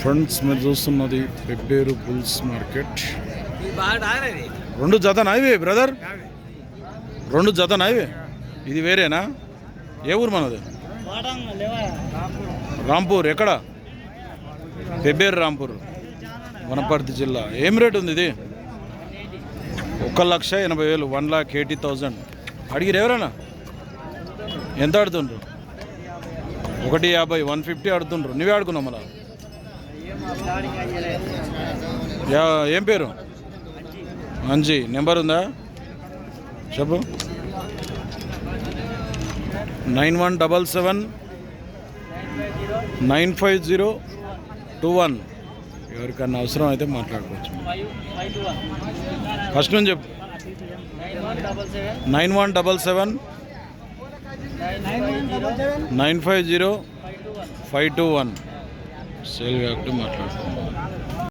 Friends మీరు చూస్తున్నది Pebbair bulls market. రెండు జతనా ఇవి బ్రదర్? రెండు జతనా ఇవి? ఇది వేరేనా? ఏ ఊరు మనది? రాంపూర్. ఎక్కడ? పెబ్బేరు రాంపూర్. వనపర్తి జిల్లా. ఏం రేట్ ఉంది ఇది? ఒక లక్ష ఎనభై వేలు వన్ లాక్ ఎయిటీ థౌజండ్. అడిగిరు ఎవరైనా? ఎంత ఆడుతుండ్రు? ఒకటి యాభై వన్ ఫిఫ్టీ ఆడుతుండ్రు. నువ్వే ఆడుకున్నావు మళ్ళా? ఏం పేరు? అంజీ. నెంబర్ ఉందా? చెప్పు. Nine one double seven nine five zero two one. ఎవరికన్నా అవసరం అయితే మాట్లాడుకోవచ్చు. ఫస్ట్ నుంచి చెప్పు. Nine one double seven nine five zero five two one. Sale కాబట్టి మాట్లాడుతున్నాం